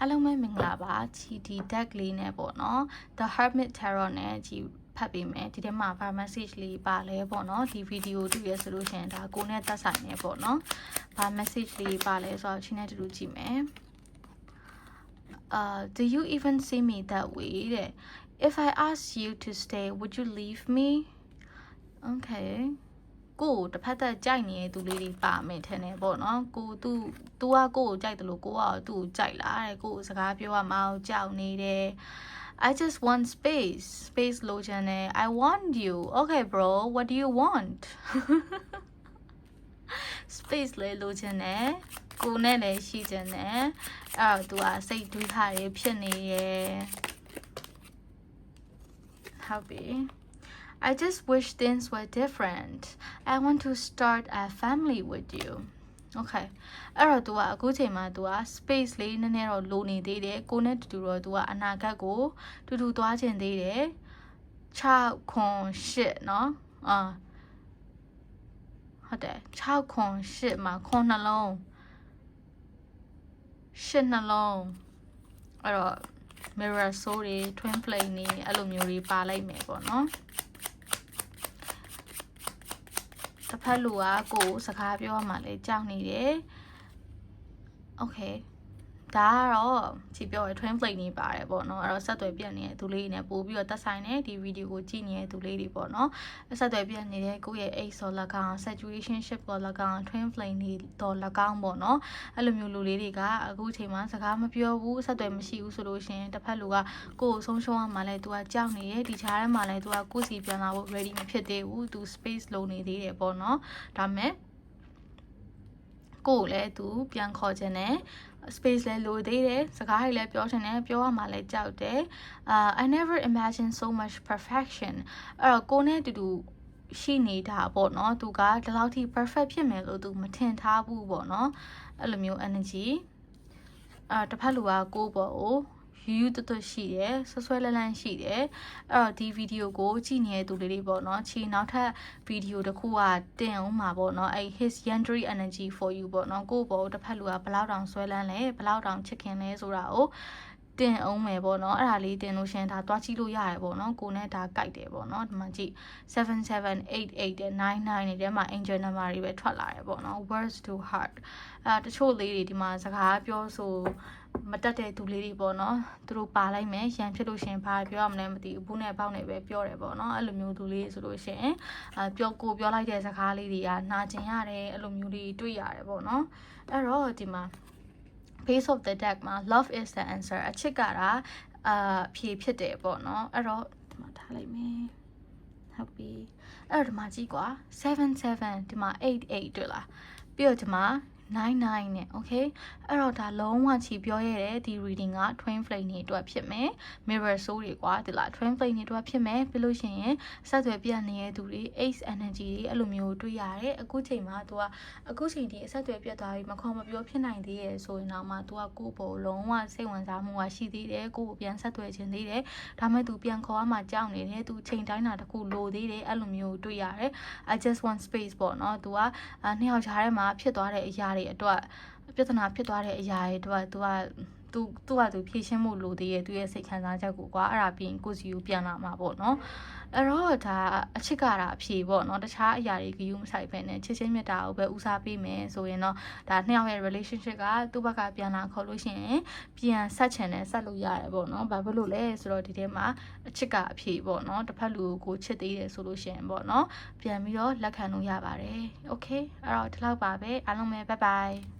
အားလုံးပဲမင်္ဂလာပါချီဒီ deck လေးနဲ့ပေါ့နော် The Hermit Tarot နဲ့ချီဖတ်ပေးမယ်ဒီထဲမှာ bar message လေးပါလဲပေါ့နော်ဒီဗီဒီယိုတွေ့ရဆိုလို့ရှိရင်ဒါကိုနဲ့သက်ဆိုင်နေပေါ့နော် bar message လေးပါလဲဆိုတော့ချင်းနဲ့တူတူကြည့်မယ် uh do you even see me that way တဲ့ if i ask you to stay would you leave me okay ကိုကိုတစ်ဖက်သက်ကြိုက်နေတဲ့သူလေးတွေပါမယ်ထင်တယ်ပေါ့နော်ကိုသူ तू ကကိုကိုကြိုက်တယ်လို့ကိုကသူ့ကိုကြိုက်လားတဲ့ကိုကိုစကားပြောရမအောင်ကြောက်နေတယ် I just want space space လိုချင်တယ် I want you okay bro what do you want space လေလိုချင်တယ်ကိုနဲ့လည်းရှိချင်တယ်အဲ့တော့ तू ကစိတ်တွေးထားတယ်ဖြစ်နေရဲ့ဟုတ်ပြီ I just wish things were different. I want to start a family with you. Okay အဲ့တော့ तू ကအခုချိန်မှာ तू က space လေးနည်းနည်းတော့လိုနေသေးတယ်ကိုနဲ့တူတူတော့ तू ကအနာဂတ်ကိုတူတူသွားခြင်းသေးတယ်6ခွန်8เนาะအာဟုတ်တယ်6ခွန်8မှာခွန်နှလုံး8နှလုံးအဲ့တော့ mirror soul တွေ twin flame တွေအဲ့လိုမျိုးတွေပါလိုက်မယ်ပေါ့နော် တစ်ဖက်လူကကိုယ်စကားပြောမှလည်းကြောက်နေတယ်။ Okay ဒါကတော့ကြည့်ပြောရ twin flame နေပါတယ်ပေါ့နော်အဲ့တော့ဆက်သွယ်ပြတ်နေတဲ့သူလေးတွေနဲ့ပို့ပြီးတော့သက်ဆိုင်တဲ့ဒီဗီဒီယိုကိုကြည့်နေတဲ့သူလေးတွေပေါ့နော်ဆက်သွယ်ပြတ်နေတဲ့ကိုယ့်ရဲ့ X ဆို၎င်း situationship ပေါ်၎င်း twin flame တွေတော့၎င်းပေါ့နော်အဲ့လိုမျိုးလူလေးတွေကအခုချိန်မှာစကားမပြောဘူးဆက်သွယ်မရှိဘူးဆိုလို့ရှင်တစ်ဖက်လူကကိုယ်ကိုဆုံးရှုံးရမှလည်း तू ကကြောက်နေရဲ့ဒီချားထဲမှာလည်း तू ကကိုယ်စီပြန်လာဖို့ ready မဖြစ်သေးဘူး तू space လုံနေသေးတယ်ပေါ့နော်ဒါမဲ့ကိုကိုလည်းသူပြန်ခေါ်ခြင်းနဲ့ space လဲလိုသေးတယ်စကားတွေလည်းပြောချင်တယ်ပြောရမှလည်းကြောက်တယ်အာ I never imagined so much perfection အဲ့တော့ကိုနဲ့တူတူရှိနေတာပေါ့နော်သူကဒီလောက်ထိ perfect ဖြစ်မယ်လို့သူမထင်ထားဘူးပေါ့နော်အဲ့လိုမျိုး energy အာတစ်ဖက်လူကကိုပေါ့ကို ယူယူတတရှိတယ်ဆွဆွဲလန်းလန်းရှိတယ်အဲ့တော့ဒီဗီဒီယိုကိုကြည့်နေတဲ့သူလေးတွေပေါ့နော်ချီနောက်ထပ်ဗီဒီယိုတစ်ခုကတင်အောင်မှာပေါ့နော်အဲ့ his yandry energy for you ပေါ့နော်ကိုပေါ့တစ်ဖက်လူကဘလောက်တောင်ဆွဲလန်းလဲဘလောက်တောင်ချစ်ခင်လဲဆိုတာကို တင်အောင်မယ်ပေါ့နော်အဲ့ဒါလေးတင်လို့ရှင်ဒါတွားကြည့်လို့ရတယ်ပေါ့နော်ကိုနဲ့ဒါကြိုက်တယ်ပေါ့နော်ဒီမှာကြည့်7788နဲ့99နဲ့တဲမှာ angel number တွေပဲထွက်လာတယ်ပေါ့နော် words to heart အဲတချို့လေးတွေဒီမှာစကားပြောဆိုမတက်တဲ့သူလေးတွေပေါ့နော်သူတို့ပါလိုက်မယ်ရန်ဖြစ်လို့ရှင်ဘာပြောရမလဲမသိဘူးဘူးနဲ့ပေါက်နဲ့ပဲပြောတယ်ပေါ့နော်အဲ့လိုမျိုးသူလေးဆိုလို့ရှင်အဲပြောကိုပြောလိုက်တဲ့စကားလေးတွေကနာကျင်ရတယ်အဲ့လိုမျိုးလေးတွေ့ရတယ်ပေါ့နော်အဲ့တော့ဒီမှာ base of the deck မှာ love is the answer အချစ်ကတာအာဖြေဖြစ်တယ်ပေါ့နော်အဲ့တော့ဒီမှာထားလိုက်မယ်ဟုတ်ပြီအဲ့တော့ဒီမှာကြည့်ကွာ77ဒီမှာ88တွေ့လားပြီးတော့ဒီမှာ 99နဲ့ okay အဲ့တော့ဒါလုံးဝချီပြောရတဲ့ဒီ reading က twin flame တွေအတွက်ဖြစ်မယ် mirror soul တွေကွာဒီလား twin flame တွေအတွက်ဖြစ်မယ်ပြီးလို့ရှိရင်ဆက်သွယ်ပြနေတဲ့သူတွေ ace energy တွေအဲ့လိုမျိုးတွေ့ရတယ်အခုချိန်မှာ तू ကအခုချိန်ဒီအဆက်သွယ်ပြတ်သွားပြီးမခေါ်မပြောဖြစ်နိုင်သေးရဲ့ဆိုရင်တော့မှ तू ကကိုယ့်ဘောလုံးဝစိတ်ဝင်စားမှုကရှိသေးတယ်ကိုယ့်ကိုပြန်ဆက်သွယ်ခြင်းသေးတယ်ဒါမဲ့ तू ပြန်ခေါ်ရမှကြောက်နေတယ် तू ချိန်တိုင်းတာတခုလိုသေးတယ်အဲ့လိုမျိုးတွေ့ရတယ် I just want space ပေါ့နော် तू ကနှစ်ယောက်ကြားထဲမှာဖြစ်သွားတဲ့အရာ တွေအတွက်ပြဿနာဖြစ်သွားတဲ့အရာတွေတော့ तू က သူသူ့ဟာသူဖြည့်ရှင်းမှုလိုသေးရဲ့သူရဲ့စိတ်ခံစားချက်ကိုကွာအဲ့ဒါပြီးရင်ကိုစီကိုပြန်လာမှာပေါ့နော်အဲ့တော့ဒါအချစ်ကတာအဖြေပေါ့နော်တခြားအရာတွေဂရုမစိုက်ဘဲနဲ့ချစ်ချင်းမြတ်တာကိုပဲဦးစားပေးမယ်ဆိုရင်တော့ဒါနှစ်ယောက်ရဲ့ relationship ကသူ့ဘက်ကပြန်လာခေါ်လို့ရှိရင်ပြန်ဆက်ချင်တယ်ဆက်လို့ရတယ်ပေါ့နော်ဘာဖြစ်လို့လဲဆိုတော့ဒီထဲမှာအချစ်ကအဖြေပေါ့နော်တစ်ဖက်လူကိုချစ်သေးတယ်ဆိုလို့ရှိရင်ပေါ့နော်ပြန်ပြီးတော့လက်ခံလို့ရပါတယ် okay အဲ့တော့ဒီလောက်ပါပဲအားလုံးပဲ bye bye